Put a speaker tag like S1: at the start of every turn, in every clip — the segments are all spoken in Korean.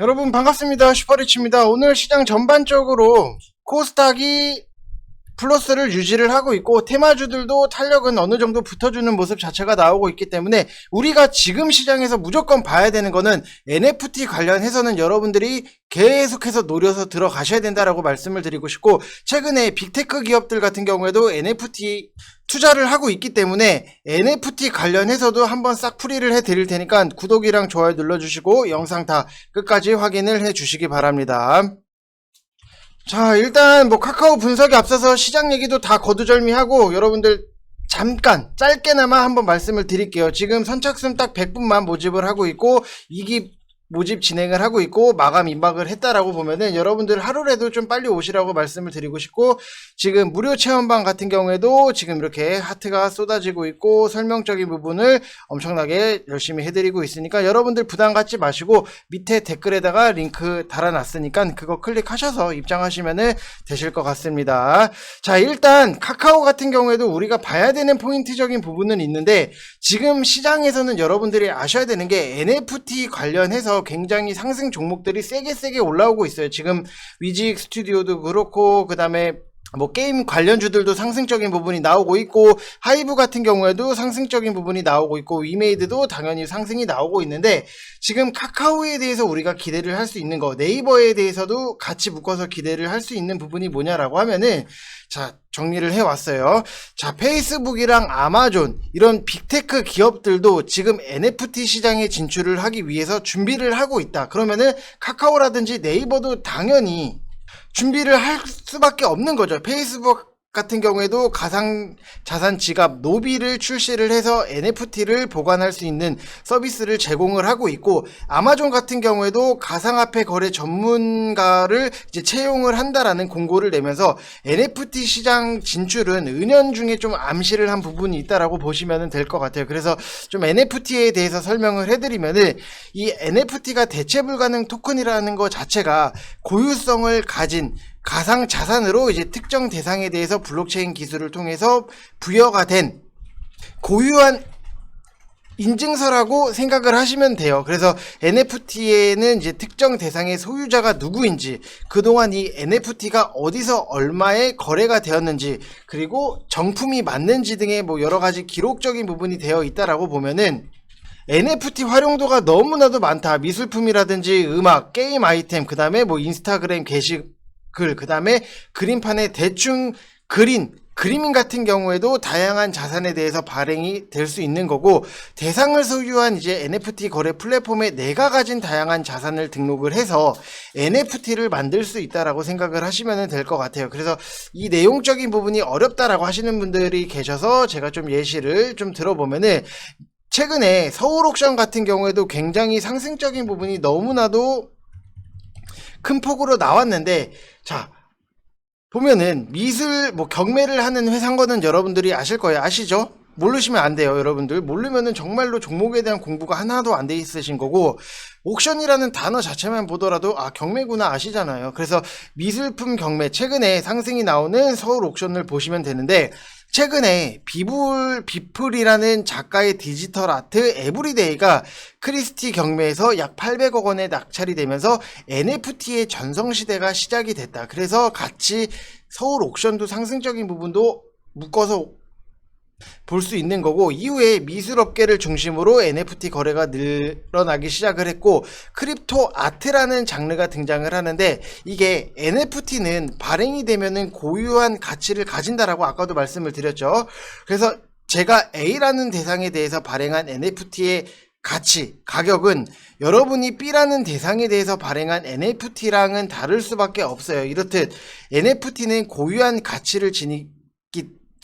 S1: 여러분 반갑습니다. 슈퍼리치입니다. 오늘 시장 전반적으로 코스닥이 플러스를 유지를 하고 있고 테마주들도 탄력은 어느 정도 붙어주는 모습 자체가 나오고 있기 때문에 우리가 지금 시장에서 무조건 봐야 되는 거는 NFT 관련해서는 여러분들이 계속해서 노려서 들어가셔야 된다라고 말씀을 드리고 싶고 최근에 빅테크 기업들 같은 경우에도 NFT 투자를 하고 있기 때문에 NFT 관련해서도 한번 싹 풀이를 해 드릴 테니까 구독이랑 좋아요 눌러주시고 영상 다 끝까지 확인을 해 주시기 바랍니다. 자, 일단 뭐 카카오 분석에 앞서서 시장 얘기도 다 거두절미하고 여러분들 잠깐 짧게나마 한번 말씀을 드릴게요. 지금 선착순 딱 100분만 모집을 하고 있고 이기 모집 진행을 하고 있고 마감 임박을 했다라고 보면은 여러분들 하루라도 좀 빨리 오시라고 말씀을 드리고 싶고 지금 무료 체험방 같은 경우에도 지금 이렇게 하트가 쏟아지고 있고 설명적인 부분을 엄청나게 열심히 해드리고 있으니까 여러분들 부담 갖지 마시고 밑에 댓글에다가 링크 달아놨으니까 그거 클릭하셔서 입장하시면은 되실 것 같습니다. 자 일단 카카오 같은 경우에도 우리가 봐야 되는 포인트적인 부분은 있는데 지금 시장에서는 여러분들이 아셔야 되는 게 NFT 관련해서 굉장히 상승 종목들이 세게 세게 올라오고 있어요. 지금 위직 스튜디오도 그렇고 그 다음에 뭐 게임 관련주들도 상승적인 부분이 나오고 있고 하이브 같은 경우에도 상승적인 부분이 나오고 있고 위메이드도 당연히 상승이 나오고 있는데 지금 카카오에 대해서 우리가 기대를 할 수 있는 거 네이버에 대해서도 같이 묶어서 기대를 할 수 있는 부분이 뭐냐라고 하면은 자 정리를 해왔어요. 자 페이스북이랑 아마존 이런 빅테크 기업들도 지금 NFT 시장에 진출을 하기 위해서 준비를 하고 있다. 그러면은 카카오라든지 네이버도 당연히 준비를 할 수밖에 없는 거죠. 페이스북 같은 경우에도 가상 자산 지갑 노비를 출시를 해서 NFT를 보관할 수 있는 서비스를 제공을 하고 있고 아마존 같은 경우에도 가상화폐 거래 전문가를 이제 채용을 한다라는 공고를 내면서 NFT 시장 진출은 은연 중에 좀 암시를 한 부분이 있다라고 보시면 될 것 같아요. 그래서 좀 NFT에 대해서 설명을 해드리면은 이 NFT가 대체 불가능 토큰이라는 것 자체가 고유성을 가진 가상 자산으로 이제 특정 대상에 대해서 블록체인 기술을 통해서 부여가 된 고유한 인증서라고 생각을 하시면 돼요. 그래서 NFT에는 이제 특정 대상의 소유자가 누구인지, 그동안 이 NFT가 어디서 얼마에 거래가 되었는지, 그리고 정품이 맞는지 등의 뭐 여러 가지 기록적인 부분이 되어 있다라고 보면은 NFT 활용도가 너무나도 많다. 미술품이라든지 음악, 게임 아이템, 그 다음에 뭐 인스타그램 게시 글, 그 다음에 그림판에 대충 그린 그림 같은 경우에도 다양한 자산에 대해서 발행이 될 수 있는 거고 대상을 소유한 이제 NFT 거래 플랫폼에 내가 가진 다양한 자산을 등록을 해서 NFT를 만들 수 있다라고 생각을 하시면 될 것 같아요. 그래서 이 내용적인 부분이 어렵다라고 하시는 분들이 계셔서 제가 좀 예시를 좀 들어보면은 최근에 서울 옥션 같은 경우에도 굉장히 상승적인 부분이 너무나도 큰 폭으로 나왔는데 자 보면은 미술 뭐 경매를 하는 회사인 거는 여러분들이 아실 거예요. 아시죠? 모르시면 안 돼요, 여러분들. 모르면은 정말로 종목에 대한 공부가 하나도 안 돼 있으신 거고, 옥션이라는 단어 자체만 보더라도, 아, 경매구나 아시잖아요. 그래서 미술품 경매, 최근에 상승이 나오는 서울 옥션을 보시면 되는데, 최근에 비불, 비플이라는 작가의 디지털 아트 에브리데이가 크리스티 경매에서 약 800억 원에 낙찰이 되면서 NFT의 전성 시대가 시작이 됐다. 그래서 같이 서울 옥션도 상승적인 부분도 묶어서 볼 수 있는 거고 이후에 미술업계를 중심으로 NFT 거래가 늘어나기 시작을 했고 크립토 아트라는 장르가 등장을 하는데 이게 NFT는 발행이 되면은 고유한 가치를 가진다라고 아까도 말씀을 드렸죠. 그래서 제가 A라는 대상에 대해서 발행한 NFT의 가치, 가격은 여러분이 B라는 대상에 대해서 발행한 NFT랑은 다를 수밖에 없어요. 이렇듯 NFT는 고유한 가치를 지니기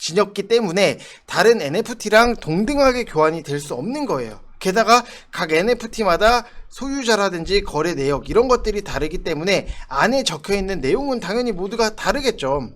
S1: 지녔기 때문에 다른 NFT랑 동등하게 교환이 될 수 없는 거예요. 게다가 각 NFT마다 소유자라든지 거래 내역 이런 것들이 다르기 때문에 안에 적혀 있는 내용은 당연히 모두가 다르겠죠.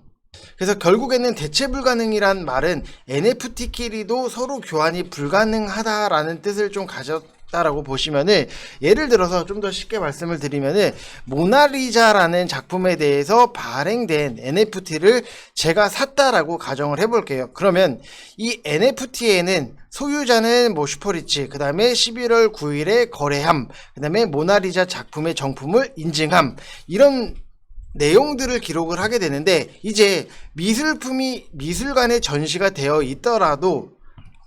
S1: 그래서 결국에는 대체 불가능이란 말은 NFT끼리도 서로 교환이 불가능하다라는 뜻을 좀 가졌 다라고 보시면은 예를 들어서 좀 더 쉽게 말씀을 드리면은 모나리자라는 작품에 대해서 발행된 NFT를 제가 샀다라고 가정을 해볼게요. 그러면 이 NFT에는 소유자는 뭐 슈퍼리치, 그 다음에 11월 9일에 거래함, 그 다음에 모나리자 작품의 정품을 인증함, 이런 내용들을 기록을 하게 되는데, 이제 미술품이 미술관에 전시가 되어 있더라도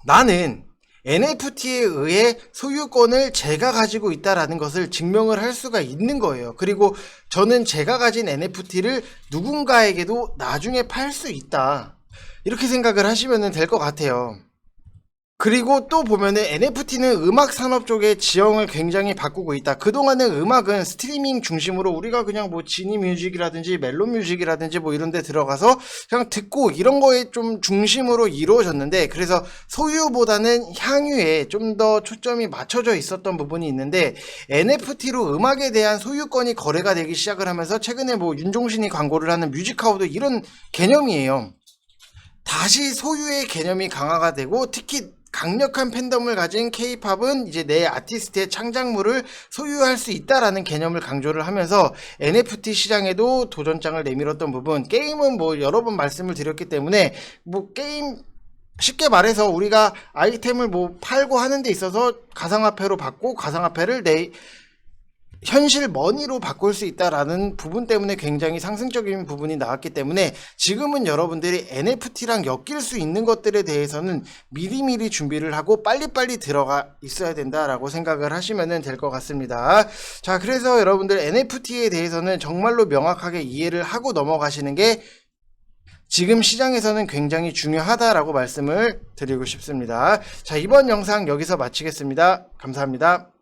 S1: 나는 NFT에 의해 소유권을 제가 가지고 있다라는 것을 증명을 할 수가 있는 거예요. 그리고 저는 제가 가진 NFT를 누군가에게도 나중에 팔 수 있다. 이렇게 생각을 하시면 될 것 같아요. 그리고 또 보면은 NFT는 음악 산업 쪽의 지형을 굉장히 바꾸고 있다. 그동안은 음악은 스트리밍 중심으로 우리가 그냥 뭐 지니 뮤직이라든지 멜로 뮤직이라든지 뭐 이런 데 들어가서 그냥 듣고 이런 거에 좀 중심으로 이루어졌는데 그래서 소유보다는 향유에 좀 더 초점이 맞춰져 있었던 부분이 있는데 NFT로 음악에 대한 소유권이 거래가 되기 시작을 하면서 최근에 뭐 윤종신이 광고를 하는 뮤직하우도 이런 개념이에요. 다시 소유의 개념이 강화가 되고 특히 강력한 팬덤을 가진 K-팝은 이제 내 아티스트의 창작물을 소유할 수 있다라는 개념을 강조를 하면서 NFT 시장에도 도전장을 내밀었던 부분 게임은 뭐 여러 번 말씀을 드렸기 때문에 뭐 게임 쉽게 말해서 우리가 아이템을 뭐 팔고 하는 데 있어서 가상화폐로 받고 가상화폐를 내 현실 머니로 바꿀 수 있다라는 부분 때문에 굉장히 상승적인 부분이 나왔기 때문에 지금은 여러분들이 NFT랑 엮일 수 있는 것들에 대해서는 미리미리 준비를 하고 빨리빨리 들어가 있어야 된다라고 생각을 하시면 될 것 같습니다. 자, 그래서 여러분들 NFT에 대해서는 정말로 명확하게 이해를 하고 넘어가시는 게 지금 시장에서는 굉장히 중요하다라고 말씀을 드리고 싶습니다. 자, 이번 영상 여기서 마치겠습니다. 감사합니다.